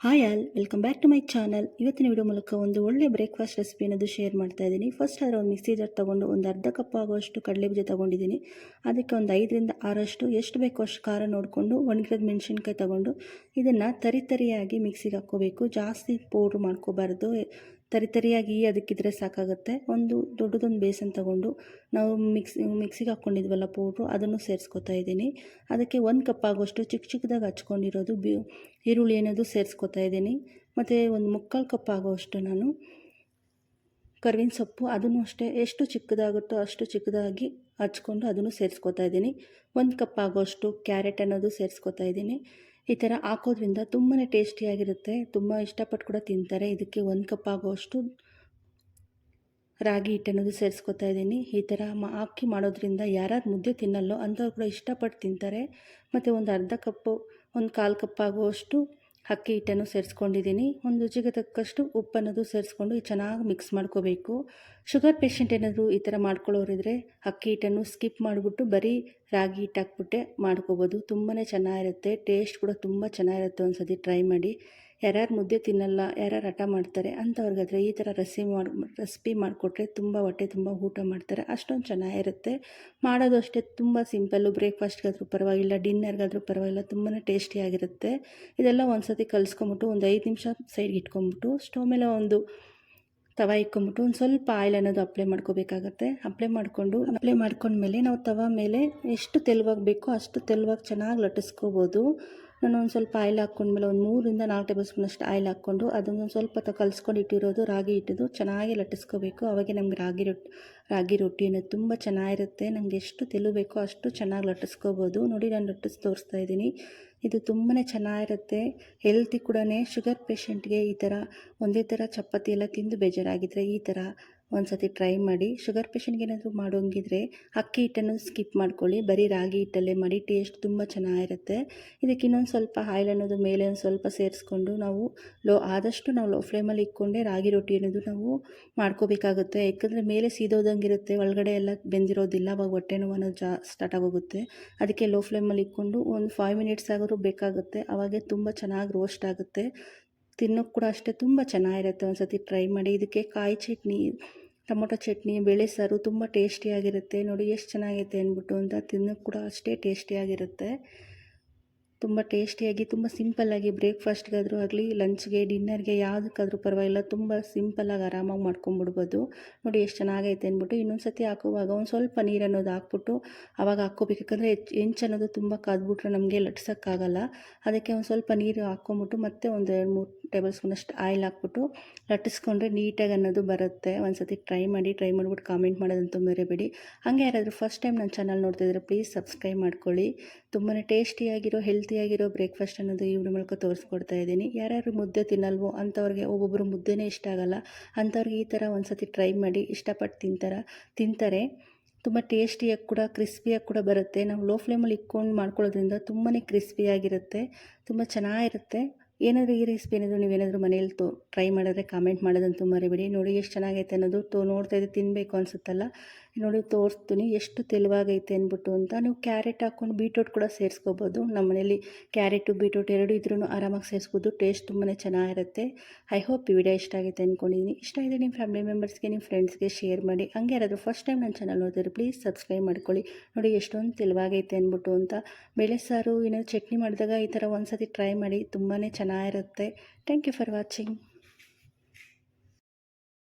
Hi all welcome back to my channel ಇವತ್ತಿನ video ಮೂಲಕ ಒಂದು ಒಳ್ಳೆ ಬ್ರೇಕ್ಫಾಸ್ಟ್ ರೆಸಿಪಿ ಅನ್ನೋದು ಶೇರ್ ಮಾಡ್ತಾ ಇದ್ದೀನಿ. ಫಸ್ಟ್ ಅದರ ಒಂದು ಮಿಕ್ಸಿ ಜಾರ್ ತೊಗೊಂಡು ಒಂದು ಅರ್ಧ ಕಪ್ ಆಗುವಷ್ಟು ಕಡಲೆ ಬೀಜ ತೊಗೊಂಡಿದ್ದೀನಿ. ಅದಕ್ಕೆ ಒಂದು ಐದರಿಂದ ಆರಷ್ಟು ಎಷ್ಟು ಬೇಕೋ ಅಷ್ಟು ಖಾರ ನೋಡಿಕೊಂಡು ಒಣಗಿರೋದು ಮೆಣಸಿನ್ಕಾಯಿ ತೊಗೊಂಡು ಇದನ್ನು ತರಿ ತರಿಯಾಗಿ ಮಿಕ್ಸಿಗೆ ಹಾಕ್ಕೋಬೇಕು. ಜಾಸ್ತಿ ಪೌಡ್ರ್ ಮಾಡ್ಕೋಬಾರ್ದು. ತರಿ ತರಿಯಾಗಿ ಅದಕ್ಕಿದ್ರೆ ಸಾಕಾಗುತ್ತೆ. ಒಂದು ದೊಡ್ಡದೊಂದು ಬೇಸನ್ ತಗೊಂಡು ನಾವು ಮಿಕ್ಸಿ, ಮಿಕ್ಸಿಗೆ ಹಾಕ್ಕೊಂಡಿದ್ವಲ್ಲ ಪೌಡ್ರು, ಅದನ್ನು ಸೇರಿಸ್ಕೊತಾ ಇದ್ದೀನಿ. ಅದಕ್ಕೆ ಒಂದು ಕಪ್ ಆಗುವಷ್ಟು ಚಿಕ್ಕ ಚಿಕ್ಕದಾಗಿ ಹಚ್ಕೊಂಡಿರೋದು ಬಿ, ಈರುಳ್ಳಿ ಅನ್ನೋದು ಸೇರಿಸ್ಕೊತಾ ಇದ್ದೀನಿ. ಮತ್ತು ಒಂದು ಮುಕ್ಕಾಲು ಕಪ್ ಆಗುವಷ್ಟು ನಾನು ಕರ್ವಿನ ಸೊಪ್ಪು, ಅದನ್ನು ಅಷ್ಟೇ, ಎಷ್ಟು ಚಿಕ್ಕದಾಗುತ್ತೋ ಅಷ್ಟು ಚಿಕ್ಕದಾಗಿ ಹಚ್ಕೊಂಡು ಅದನ್ನು ಸೇರಿಸ್ಕೊತಾ ಇದ್ದೀನಿ. ಒಂದು ಕಪ್ ಆಗುವಷ್ಟು ಕ್ಯಾರೆಟ್ ಅನ್ನೋದು ಸೇರಿಸ್ಕೊತಾ ಇದ್ದೀನಿ. ಈ ಥರ ಹಾಕೋದ್ರಿಂದ ತುಂಬಾ ಟೇಸ್ಟಿಯಾಗಿರುತ್ತೆ. ತುಂಬ ಇಷ್ಟಪಟ್ಟು ಕೂಡ ತಿಂತಾರೆ. ಇದಕ್ಕೆ ಒಂದು ಕಪ್ ಆಗುವಷ್ಟು ರಾಗಿ ಹಿಟ್ಟನ್ನೋದು ಸೇರಿಸ್ಕೊತಾ ಇದ್ದೀನಿ. ಈ ಥರ ಹಾಕಿ ಮಾಡೋದ್ರಿಂದ ಯಾರಾದ್ರು ಮುದ್ದೆ ತಿನ್ನಲ್ಲೋ ಅಂಥವ್ರು ಕೂಡ ಇಷ್ಟಪಟ್ಟು ತಿಂತಾರೆ. ಮತ್ತು ಒಂದು ಅರ್ಧ ಕಪ್ಪು, ಒಂದು ಕಾಲು ಕಪ್ ಆಗುವಷ್ಟು ಅಕ್ಕಿ ಹಿಟ್ಟನ್ನು ಸೇರಿಸ್ಕೊಂಡಿದ್ದೀನಿ. ಒಂದು ರುಚಿಗೆ ತಕ್ಕಷ್ಟು ಉಪ್ಪನ್ನೋದು ಸೇರಿಸ್ಕೊಂಡು ಚೆನ್ನಾಗಿ ಮಿಕ್ಸ್ ಮಾಡ್ಕೋಬೇಕು. ಶುಗರ್ ಪೇಷಂಟ್ ಏನಾದರೂ ಈ ಥರ ಮಾಡ್ಕೊಳ್ಳೋರಿದ್ರೆ ಅಕ್ಕಿ ಹಿಟ್ಟನ್ನು ಸ್ಕಿಪ್ ಮಾಡಿಬಿಟ್ಟು ಬರೀ ರಾಗಿ ಹಿಟ್ಟು ಹಾಕ್ಬಿಟ್ಟೆ ಮಾಡ್ಕೋಬೋದು. ತುಂಬಾ ಚೆನ್ನಾಗಿರುತ್ತೆ. ಟೇಸ್ಟ್ ಕೂಡ ತುಂಬ ಚೆನ್ನಾಗಿರುತ್ತೆ ಒಂದು ಸತಿ ಟ್ರೈ ಮಾಡಿ. ಯಾರ್ಯಾರು ಮುದ್ದೆ ತಿನ್ನಲ್ಲ, ಯಾರ್ಯಾರು ಹಠ ಮಾಡ್ತಾರೆ ಅಂಥವ್ರಿಗಾದರೆ ಈ ಥರ ರೆಸಿಪಿ ಮಾಡಿ, ರೆಸಿಪಿ ಮಾಡಿಕೊಟ್ರೆ ತುಂಬ ಹೊಟ್ಟೆ ತುಂಬ ಊಟ ಮಾಡ್ತಾರೆ. ಅಷ್ಟೊಂದು ಚೆನ್ನಾಗಿರುತ್ತೆ. ಮಾಡೋದು ಅಷ್ಟೇ ತುಂಬ ಸಿಂಪಲ್ಲು. ಬ್ರೇಕ್ಫಾಸ್ಟ್ಗಾದರೂ ಪರವಾಗಿಲ್ಲ, ಡಿನ್ನರ್ಗಾದರೂ ಪರವಾಗಿಲ್ಲ ತುಂಬಾ ಟೇಸ್ಟಿಯಾಗಿರುತ್ತೆ. ಇದೆಲ್ಲ ಒಂದು ಸತಿ ಕಲಿಸ್ಕೊಂಬಿಟ್ಟು ಒಂದು ಐದು ನಿಮಿಷ ಸೈಡ್ಗೆ ಇಟ್ಕೊಂಬಿಟ್ಟು ಸ್ಟವ್ ಮೇಲೆ ಒಂದು ತವ ಇಟ್ಕೊಂಬಿಟ್ಟು ಒಂದು ಸ್ವಲ್ಪ ಆಯಿಲ್ ಅನ್ನೋದು ಅಪ್ಲೈ ಮಾಡ್ಕೋಬೇಕಾಗತ್ತೆ. ಅಪ್ಲೈ ಮಾಡಿಕೊಂಡು, ಅಪ್ಲೈ ಮಾಡ್ಕೊಂಡ್ಮೇಲೆ ನಾವು ತವ ಮೇಲೆ ಎಷ್ಟು ತೆಳುವಾಗಿ ಬೇಕೋ ಅಷ್ಟು ತೆಲುವಾಗಿ ಚೆನ್ನಾಗಿ ಲಟ್ಟಿಸ್ಕೋಬೋದು. ನಾನು ಒಂದು ಸ್ವಲ್ಪ ಆಯಿಲ್ ಹಾಕ್ಕೊಂಡ್ಮೇಲೆ ಒಂದು ಮೂರಿಂದ ನಾಲ್ಕು ಟೇಬಲ್ ಸ್ಪೂನಷ್ಟು ಆಯಿಲ್ ಹಾಕ್ಕೊಂಡು ಅದನ್ನು ಸ್ವಲ್ಪ ಕಲಿಸ್ಕೊಂಡು ಇಟ್ಟಿರೋದು ರಾಗಿ ಇಟ್ಟಿದ್ದು ಚೆನ್ನಾಗಿ ಲಟ್ಟಿಸ್ಕೋಬೇಕು. ಅವಾಗೆ ನಮ್ಗೆ ರಾಗಿ ರೊಟ್ಟಿ ರಾಗಿ ರೊಟ್ಟಿ ಅನ್ನೋದು ತುಂಬ ಚೆನ್ನಾಗಿರುತ್ತೆ. ನಮಗೆ ಎಷ್ಟು ತೆಲು ಬೇಕೋ ಅಷ್ಟು ಚೆನ್ನಾಗಿ ಲಟ್ಟಿಸ್ಕೋಬೋದು. ನೋಡಿ ನಾನು ಲಟ್ಟಿಸಿ ತೋರಿಸ್ತಾ ಇದ್ದೀನಿ. ಇದು ತುಂಬಾ ಚೆನ್ನಾಗಿರುತ್ತೆ. ಹೆಲ್ತಿ ಕೂಡ ಶುಗರ್ ಪೇಷೆಂಟ್ಗೆ ಈ ಥರ ಒಂದೇ ಥರ ಚಪಾತಿ ಎಲ್ಲ ತಿಂದು ಬೇಜಾರಾಗಿದ್ದರೆ ಈ ಥರ ಒಂದು ಸತಿ ಟ್ರೈ ಮಾಡಿ ಶುಗರ್ ಪೇಷಂಟ್ಗೆ ಏನಾದರೂ ಮಾಡೋಂಗಿದ್ರೆ ಅಕ್ಕಿ ಹಿಟ್ಟನ್ನು ಸ್ಕಿಪ್ ಮಾಡ್ಕೊಳ್ಳಿ. ಬರೀ ರಾಗಿ ಹಿಟ್ಟಲ್ಲೇ ಮಾಡಿ ಟೇಸ್ಟ್ ತುಂಬ ಚೆನ್ನಾಗಿರುತ್ತೆ. ಇದಕ್ಕೆ ಇನ್ನೊಂದು ಸ್ವಲ್ಪ ಆಯಿಲ್ ಅನ್ನೋದು, ಮೇಲೆ ಒಂದು ಸ್ವಲ್ಪ ಸೇರಿಸ್ಕೊಂಡು ನಾವು ಲೋ ಆದಷ್ಟು ನಾವು ಲೋ ಫ್ಲೇಮಲ್ಲಿ ಇಕ್ಕೊಂಡೆ ರಾಗಿ ರೊಟ್ಟಿ ಅನ್ನೋದು ನಾವು ಮಾಡ್ಕೋಬೇಕಾಗುತ್ತೆ. ಯಾಕಂದರೆ ಮೇಲೆ ಸೀದೋದಂಗಿರುತ್ತೆ, ಒಳಗಡೆ ಎಲ್ಲ ಬೆಂದಿರೋದಿಲ್ಲ, ಅವಾಗ ಹೊಟ್ಟೆ ನೋವು ಅನ್ನೋದು ಜಾ ಸ್ಟಾರ್ಟ್ ಆಗೋಗುತ್ತೆ. ಅದಕ್ಕೆ ಲೋ ಫ್ಲೇಮಲ್ಲಿ ಇಕ್ಕೊಂಡು ಒಂದು ಫೈವ್ ಮಿನಿಟ್ಸ್ ಆಗೋರು ಬೇಕಾಗುತ್ತೆ. ಅವಾಗೆ ತುಂಬ ಚೆನ್ನಾಗಿ ರೋಸ್ಟ್ ಆಗುತ್ತೆ. ತಿನ್ನೋಕ್ಕೆ ಕೂಡ ಅಷ್ಟೇ ತುಂಬ ಚೆನ್ನಾಗಿರುತ್ತೆ. ಒಂದು ಸತಿ ಟ್ರೈ ಮಾಡಿ. ಇದಕ್ಕೆ ಕಾಯಿ ಚಟ್ನಿ ಟೊಮೊಟೊ ಚಟ್ನಿ, ಬೇಳೆ ಸಾರು ತುಂಬ ಟೇಸ್ಟಿಯಾಗಿರುತ್ತೆ ನೋಡಿ ಎಷ್ಟು ಚೆನ್ನಾಗೈತೆ ಅಂದ್ಬಿಟ್ಟು ಅಂತ ತಿನ್ನೋಕ್ಕೆ ಕೂಡ ಅಷ್ಟೇ ಟೇಸ್ಟಿಯಾಗಿರುತ್ತೆ ತುಂಬ ಟೇಸ್ಟಿಯಾಗಿ ತುಂಬ ಸಿಂಪಲ್ಲಾಗಿ ಬ್ರೇಕ್ಫಾಸ್ಟ್ಗಾದರೂ ಆಗಲಿ ಲಂಚ್ಗೆ ಡಿನ್ನರ್ಗೆ ಯಾವುದಕ್ಕಾದ್ರೂ ಪರವಾಗಿಲ್ಲ, ತುಂಬ ಸಿಂಪಲ್ಲಾಗಿ ಆರಾಮಾಗಿ ಮಾಡ್ಕೊಂಬಿಡ್ಬೋದು ನೋಡಿ ಎಷ್ಟು ಚೆನ್ನಾಗೈತೆ ಅಂದ್ಬಿಟ್ಟು ಇನ್ನೊಂದು ಸತಿ ಹಾಕುವಾಗ ಒಂದು ಸ್ವಲ್ಪ ನೀರು ಅನ್ನೋದು ಹಾಕ್ಬಿಟ್ಟು ಆವಾಗ ಹಾಕ್ಕೋಬೇಕು. ಯಾಕಂದರೆ ಹೆಂಚು ಅನ್ನೋದು ತುಂಬ ಕಾದ್ಬಿಟ್ರೆ ನಮಗೆ ಲಟ್ಸೋಕ್ಕಾಗಲ್ಲ. ಅದಕ್ಕೆ ಒಂದು ಸ್ವಲ್ಪ ನೀರು ಹಾಕ್ಕೊಂಬಿಟ್ಟು ಮತ್ತೆ ಒಂದು ಎರಡು ಮೂರು ಟೇಬಲ್ ಸ್ಪೂನಷ್ಟು ಆಯಿಲ್ ಹಾಕ್ಬಿಟ್ಟು ಲಟ್ಟಿಸ್ಕೊಂಡ್ರೆ ನೀಟಾಗಿ ಅನ್ನೋದು ಬರುತ್ತೆ. ಒಂದು ಸತಿ ಟ್ರೈ ಮಾಡಿ, ಟ್ರೈ ಮಾಡಿಬಿಟ್ಟು ಕಾಮೆಂಟ್ ಮಾಡೋದಂತೂ ಮರಿಬೇಡಿ ಹಾಗೆ ಯಾರಾದರೂ ಫಸ್ಟ್ ಟೈಮ್ ನನ್ನ ಚಾನಲ್ ನೋಡ್ತಿದ್ರೆ ಪ್ಲೀಸ್ ಸಬ್ಸ್ಕ್ರೈಬ್ ಮಾಡ್ಕೊಳ್ಳಿ. ತುಂಬಾ ಟೇಸ್ಟಿಯಾಗಿರೋ, ಹೆಲ್ತಿಯಾಗಿರೋ ಬ್ರೇಕ್ಫಾಸ್ಟ್ ಅನ್ನೋದು ಈ ವಿಡಿಯೋ ಮೂಲಕ ತೋರಿಸ್ಕೊಡ್ತಾ ಇದ್ದೀನಿ. ಯಾರ್ಯಾರು ಮುದ್ದೆ ತಿನ್ನಲ್ವೋ ಅಂಥವ್ರಿಗೆ ಒಬ್ಬೊಬ್ಬರು ಮುದ್ದೆನೇ ಇಷ್ಟ ಆಗಲ್ಲ. ಅಂಥವ್ರಿಗೆ ಈ ಥರ ಒಂದು ಸತಿ ಟ್ರೈ ಮಾಡಿ, ಇಷ್ಟಪಟ್ಟು ತಿಂತಾರ, ತಿಂತಾರೆ. ತುಂಬ ಟೇಸ್ಟಿಯಾಗಿ ಕೂಡ, ಕ್ರಿಸ್ಪಿಯಾಗಿ ಕೂಡ ಬರುತ್ತೆ. ನಾವು ಲೋ ಫ್ಲೇಮಲ್ಲಿ ಇಟ್ಕೊಂಡು ಮಾಡ್ಕೊಳ್ಳೋದ್ರಿಂದ ತುಂಬಾ ಕ್ರಿಸ್ಪಿಯಾಗಿರುತ್ತೆ. ತುಂಬ ಚೆನ್ನಾಗಿರುತ್ತೆ. ಏನಾದರೂ ಈ ರೆಸಿಪಿ ಏನಾದರೂ ನೀವೇನಾದರೂ ಮನೇಲಿ ತೋ ಟ್ರೈ ಮಾಡಿದ್ರೆ ಕಾಮೆಂಟ್ ಮಾಡೋದಂತೂ ಮರಿಬೇಡಿ. ನೋಡಿ ಎಷ್ಟು ಚೆನ್ನಾಗೈತೆ ಅನ್ನೋದು ತೋ, ನೋಡ್ತಾ ಇದ್ದು ತಿನ್ನಬೇಕು ಅನಿಸುತ್ತಲ್ಲ. ನೋಡಿ ತೋರಿಸ್ತೀನಿ ಎಷ್ಟು ತೆಲುವಾಗೈತೆ ಅಂದ್ಬಿಟ್ಟು ಅಂತ. ನೀವು ಕ್ಯಾರೆಟ್ ಹಾಕ್ಕೊಂಡು ಬೀಟ್ರೂಟ್ ಕೂಡ ಸೇರಿಸ್ಕೋಬೋದು. ನಮ್ಮ ಮನೇಲಿ ಕ್ಯಾರೆಟು ಬೀಟ್ರೂಟ್ ಎರಡು ಇದ್ರೂ ಆರಾಮಾಗಿ ಸೇರಿಸ್ಬೋದು. ಟೇಸ್ಟ್ ತುಂಬಾ ಚೆನ್ನಾಗಿರುತ್ತೆ. ಐ ಹೋಪ್ ಈ ವಿಡಿಯೋ ಇಷ್ಟ ಆಗುತ್ತೆ ಅಂದ್ಕೊಂಡಿದ್ದೀನಿ ಇಷ್ಟ ಇದೆ ನಿಮ್ಮ ಫ್ಯಾಮಿಲಿ ಮೆಂಬರ್ಸ್ಗೆ ನಿಮ್ಮ ಫ್ರೆಂಡ್ಸ್ಗೆ ಶೇರ್ ಮಾಡಿ. ಹಂಗೆ ಯಾರಾದರೂ ಫಸ್ಟ್ ಟೈಮ್ ನನ್ನ ಚಾನಲ್ ನೋಡಿದ್ರೆ ಪ್ಲೀಸ್ ಸಬ್ಸ್ಕ್ರೈಬ್ ಮಾಡ್ಕೊಳ್ಳಿ. ನೋಡಿ ಎಷ್ಟೊಂದು ತೆಲುವಾಗೈತೆ ಅಂದ್ಬಿಟ್ಟು ಅಂತ. ಬೇಳೆ ಸಾರು, ಏನಾದರೂ ಚಟ್ನಿ ಮಾಡಿದಾಗ ಈ ಥರ ಒಂದು ಸತಿ ಟ್ರೈ ಮಾಡಿ ತುಂಬಾ ಚೆನ್ನಾಗಿರುತ್ತೆ. Thank you for watching